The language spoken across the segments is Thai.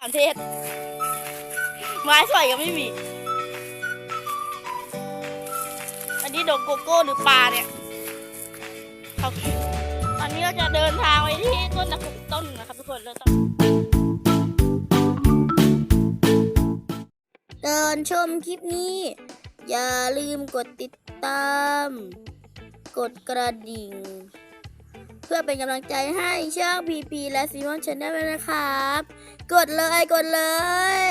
ต่ารเทศไม้สวยก็ไม่มี อันนี้ดอกโกโก้หรือปลาเนี่ยครับอันนี้เราจะเดินทางไปที่ต้นนะต้นนะครับทุกคนเราต้องเดินชมคลิปนี้ อย่าลืมกดติดตาม กดกระดิ่ง พื่อเป็นกำลังใจให้ช่องพีพีและซีมอนชาแนลด้วยนะครับ กดเลยกดเลย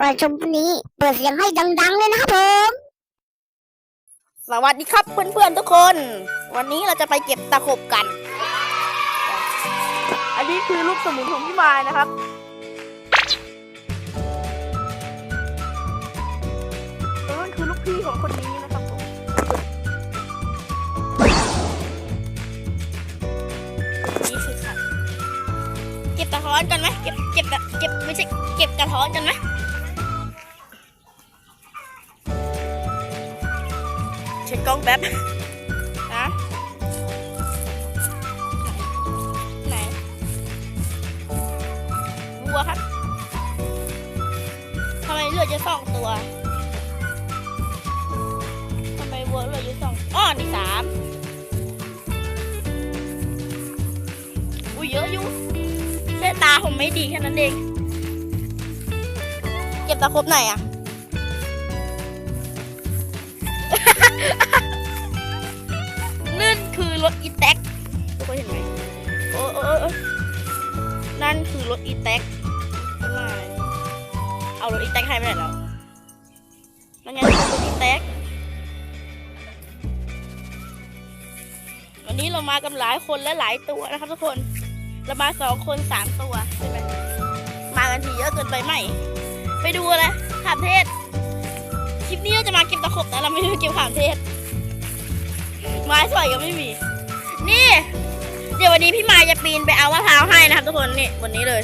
ก่อนชมนี้เปิดเสียงให้ดังๆเลยนะครับผมสวัสดีครับเพื่อนๆทุกคน วันนี้เราจะไปเก็บตะขบกัน อันนี้คือลูกสมุนของพี่มายนะครับ อนกันไหมเก็บเก็บกระเก็บไม่ใช่เก็บกระท้อนกันไหมเช็คกล้องแป๊บนะไหนวัวครับทำไมเลือจะสองตัวทำไมวัวเหลืออยู่สองอ้อนี่สามอุ้ยเยอะอยู่ ตาผมไม่ดีแค่นั้นเอง เก็บตะครบไหนอะนั่นคือรถอีแท็กทุกคนเห็นไหมโอ้โอ้โอ้โอ้นั่นคือรถอีแท็กข้างหน้าเลยเอารถอีแท็กให้ไปไหนแล้วนั่นไงคือรถอีแท็กวันนี้เรามากันหลายคนและหลายตัวนะครับทุกคน เรามาสองคนสามตัวใช่ไหมมากันทีเยอะเกินไปไหมไปดูเลยขามเทศ คลิปนี้เราจะมาเก็บตะขบนะเราไม่ได้เก็บขามเทศ ไม้สวยก็ไม่มี นี่ เดี๋ยววันนี้พี่มายจะปีนไปเอามะพร้าวให้นะครับทุกคนนี่วันนี้เลย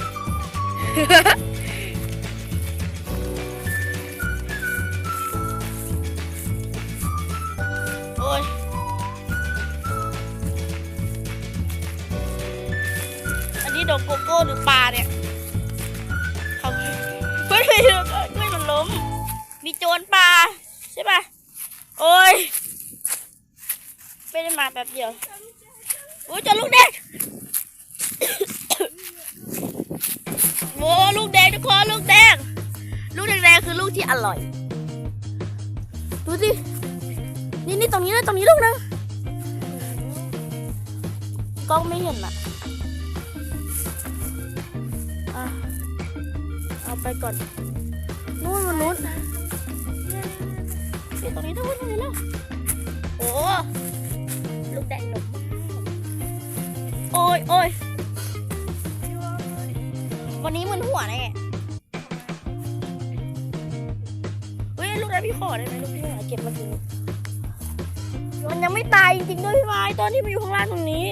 อันนี้ดอกโกโก้หรือปลาเนี่ยเขาเพื่อนเลยเพื่มันล้ม มีโจรปลาใช่ปะโอ้ยไม่ได้มาแป๊บเดียวโอ้ยเจอลูกแดงโอ้ลูกแดงทุกคนลูกแดงลูกแดงๆคือลูกที่อร่อย ดูสิ นี่นี่ตรงนี้นะตรงนี้ลูกนึงกล้องไม่เห็นอะ่ะ เอาไปก่อนนู่นนู่นนี่ตรงนี้ทุกคนตรงนี้แล้วโอ้ลูกแดงหนุ่มโอ้ยโอ้ยวันนี้มันหัวแน่เฮ้ยลูกแดงพี่ขอได้ไหมลูกพี่ขอเก็บมากินมันยังไม่ตายจริงๆด้วยพี่ไม้ตอนที่มันอยู่ข้างล่างตรงนี้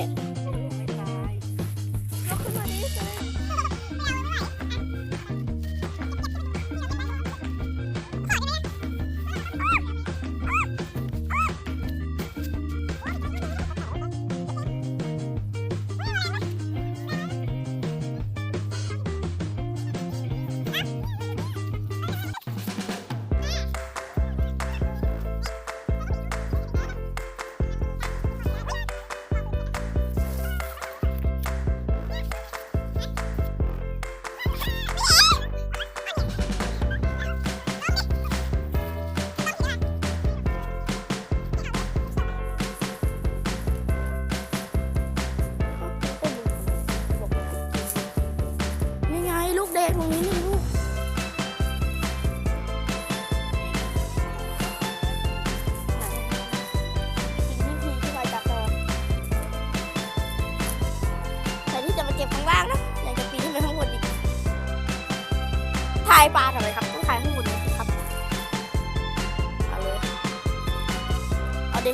ายปลากันเลยครับต้องถ่ายข้างบนนี้สิครับเอาเลยเอาดิ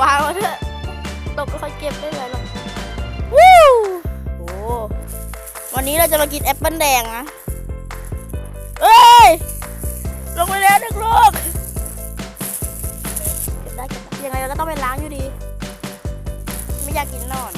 วางเถอะตกไม่ค่อยเก็บได้เลยหรอกวู้โอ้วันนี้เราจะมากินแอปเปิ้ลแดงนะเอ้ยลงไปแล้วนึกลูกเก็บได้เก็บได้ยังไงเราก็ต้องไปล้างอยู่ดี ไม่อยากกินนอน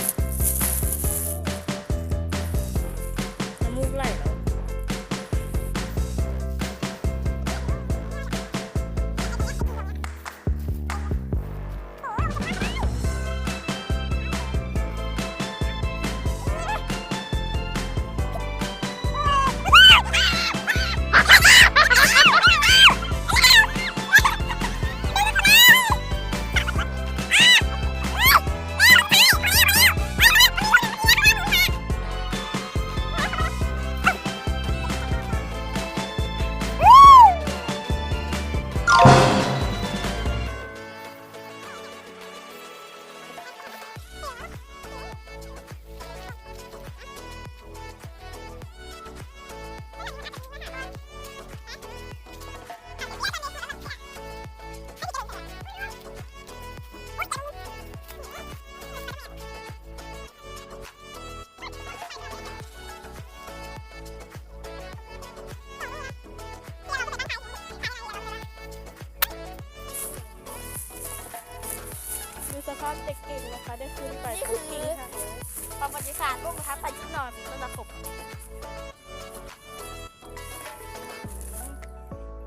วัติศาสตร์โลกนะครับไปชุดนอนเป็นต้นตะขบ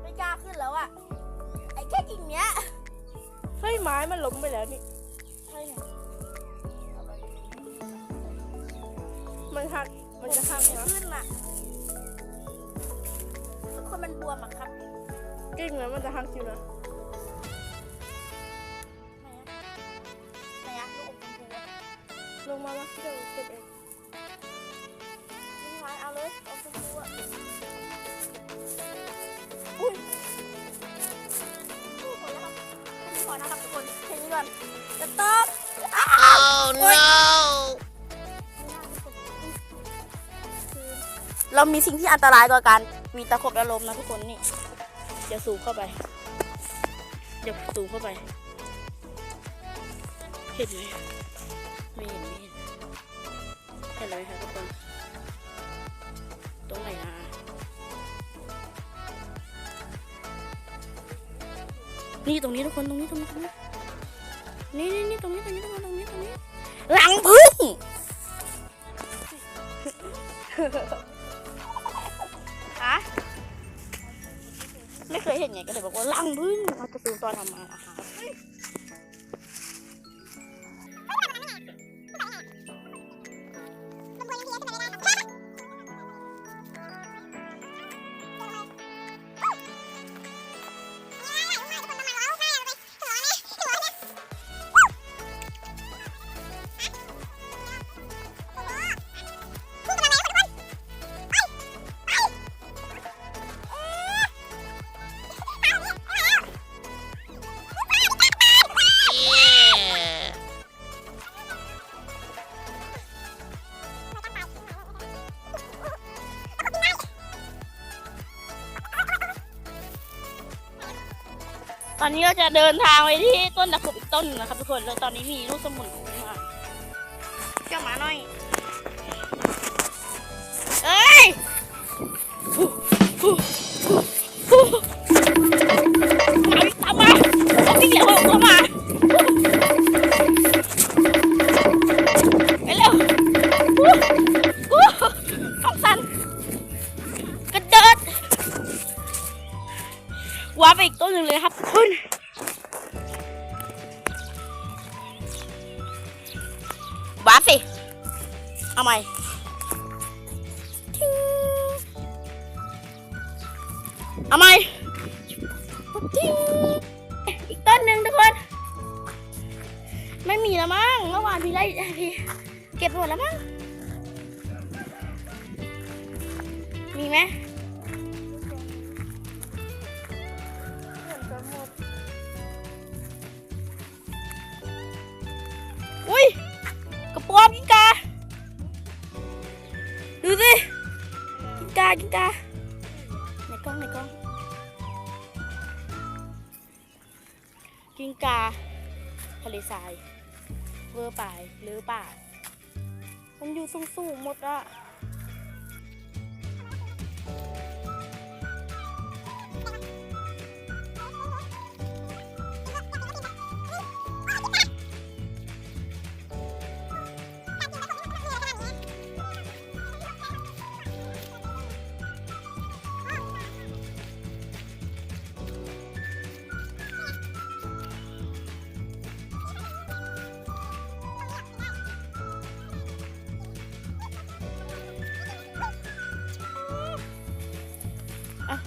ไม่กล้าขึ้นแล้วอะไอ้แค่กิ่งเนี้ย เฮ้ยไม้มันล้มไปแล้วนี่ ใช่ไงมันหัก มันจะหักไม่นะขึ้นอะทุกคนมันบวมอะครับ กิ่งแล้วมันจะหักจริงนะ งมาแล้วเดี๋ยวเก็บเองนี่ไว้เอาเลยอมชมพูอะอุ้ยพอแล้วครับแค่นี้พอนะครับทุกคนแค่นี้ก่อนจะตบ Oh no เรามีสิ่งที่อันตรายกว่าการมีตะขบอารมณ์นะทุกคนนี่เดี๋ยวสูงเข้าไปเดี๋ยวสูงเข้าไป เห็นไหม เห็นเลยครับทุกคน ตรงไหนนะนี่ตรงนี้ทุกคนตรงนี้ตรงนี้ตรงนี้นี่นี่นี่ตรงนี้ตรงนี้ตรงนี้ตรงนี้ตรงนี้หลังพึ่งฮะไม่เคยเห็นไงก็เลยบอกว่าลังพึ่งเราจะซื้อตอนทำมาอาหา อนนี้เราจะเดินทางไปที่ต้นตะขบอีกต้นหนึ่งนะครับทุกคน แล้วตอนนี้มีลูกสมุนมาเจ้าหมาหน่อย ทิ้งอีกต้นหนึ่งทุกคน ไม่มีแล้วมั้งเมื่อวานพี่ไล่พี่เก็บหมดแล้วมั้งมีไหมอุ้ยกระป๋อมกินกา ดูสิกินกากินกาในกล้องในกล้อง กิงกา ทะเลทราย เวอร์ป่ายหรือป่า มันอยู่สูงสูงๆหมดอะ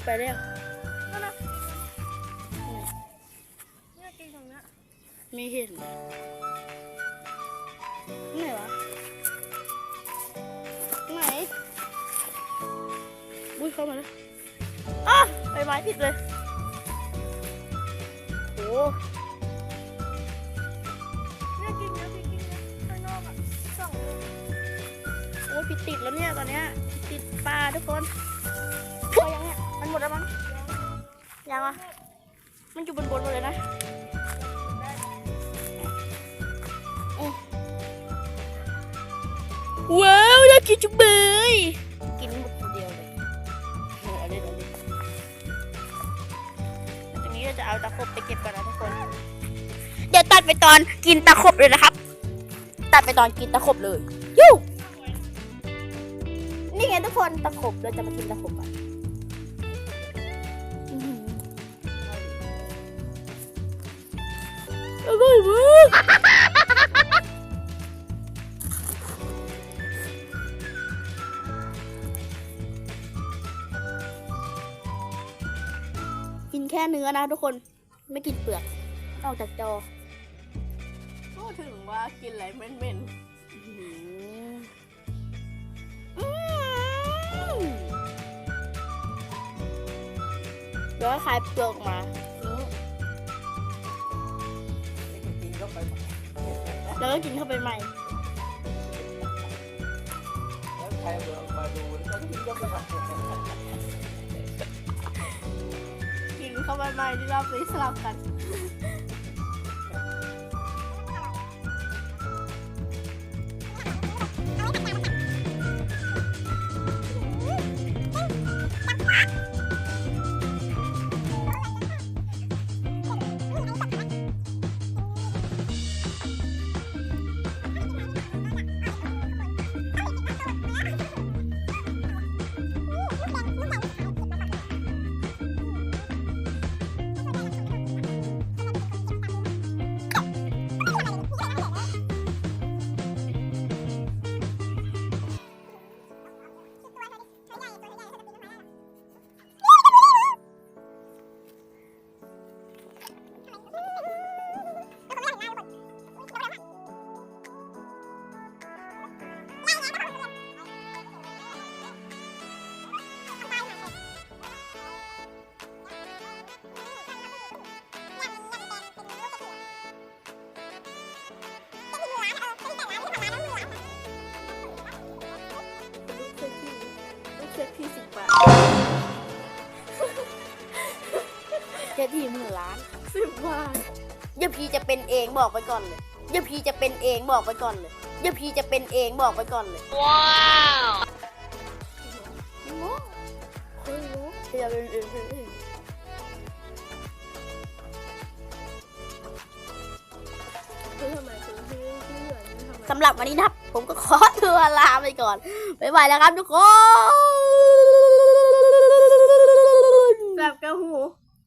ไปแล้วเนี่ยกิ่งตรงเนี้ยไม่เห็นไหนวะไหนอุ้ยเข้ามาแล้วอะใบไม้ผิดเลยโอ้เนี่ยกิ่งเนี้ยพี่กิ่งเนี้ยข้างนอกอะสองลูกโอ้ยผิดติดแล้วเนี่ยตอนเนี้ยผิดติดปลาทุกคน ยังอะมันอยู่บนบนหมดเลยนะว้าวน่ากินจุ๊บเบยกินหมดคนเดียวเลยเออเอาเลยเอาเลยแล้วตรงนี้เราจะเอาตะขบไปเก็บก่อนนะทุกคน เดี๋ยวตัดไปตอนกินตะขบเลยนะครับ ตัดไปตอนกินตะขบเลย ยูนี่ไงทุกคนตะขบเราจะมากินตะขบกัน เนื้อนะทุกคนไม่กินเปลือกนอกจากจอพูดถึงว่ากินอะไรเหม็นเดี๋ยวก็คลายเปลือกออกมากินเข้าไปแล้วก็กินเข้าไปใหม่แล้วใครมาดูแล้วก็กินเข้าไปๆกิน เข้าไปใหม่ที่รอบนี้สลับกัน ศที่หมื่นล้านสิบวันยพีจะเป็นเองบอกไปก่อนเลยยพีจะเป็นเองบอกไปก่อนเลยยพีจะเป็นเองบอกไปก่อนเลยว้าวงงคนงงจะเป็นเองเป็นเองสำหรับวันนี้นะครับ ผมก็ขอตัวลาไปก่อน บ๊ายบายแล้วครับทุกคนแบบกระหู